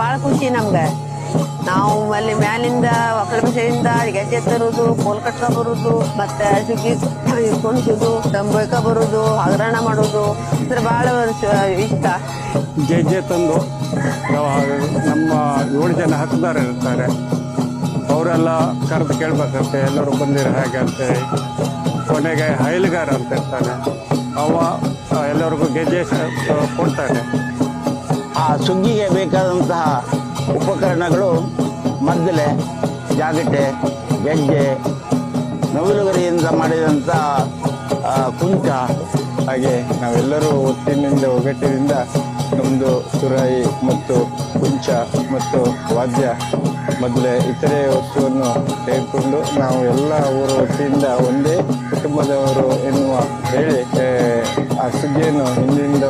ಭಾಳ ಖುಷಿ ನಮ್ಗೆ. ನಾವು ಅಲ್ಲಿ ಮ್ಯಾಲಿಂದ ಒಕ್ಕಲ ಬಸೆಯಿಂದ ಗೆಜ್ಜೆ ತರುದು ಕೋಲ್ ಕಟ್ಕ ಬರುದು, ಮತ್ತೆ ಸುಗ್ಗಿ ಕುಣಿಸುದು ತಂಬೈಕ ಬರೋದು, ಹಗರಣ ಮಾಡೋದು. ಅಂದ್ರೆ ಭಾಳ ಇಷ್ಟ. ಗೆಜ್ಜೆ ತಂದು ನಮ್ಮ ಏಳು ಜನ ಹಕ್ಕದಾರ ಇರ್ತಾರೆ. ಅವರೆಲ್ಲ ಕರೆದು ಕೇಳ್ಬೇಕಂತೆ, ಎಲ್ಲರೂ ಬಂದಿರ ಹೇಗೆ ಅಂತೇಳಿ. ಕೊನೆಗೆ ಹೈಲುಗಾರ ಅಂತ ಇರ್ತಾನೆ. ಅವ ಎಲ್ಲರಿಗೂ ಗೆಜ್ಜೆ ಕೊಡ್ತಾನೆ. ಸುಗ್ಗಿಗೆ ಬೇಕಾದಂತಹ ಉಪಕರಣಗಳು ಮದ್ದಲೆ ಜಾಗಟೆ ಗೆಜ್ಜೆ ನವಿಲುಗರಿಯಿಂದ ಮಾಡಿದಂಥ ಕುಂಚ ಹಾಗೆ ನಾವೆಲ್ಲರೂ ಒತ್ತಿನಿಂದ ಒಗ್ಗಟ್ಟಿನಿಂದ ನಮ್ಮದು ಸುರಾಯಿ ಮತ್ತು ಕುಂಚ ಮತ್ತು ವಾದ್ಯ ಮೊದಲೇ ಇತರೆ ವಸ್ತುವನ್ನು ತೆಗೆದುಕೊಂಡು ನಾವು ಎಲ್ಲ ಊರ ಒಟ್ಟಿಯಿಂದ ಒಂದೇ ಕುಟುಂಬದವರು ಎನ್ನುವ ಹೇಳಿ ಆ, ಸುಗ್ಗಿಯನ್ನು ಹಿಂದಿನ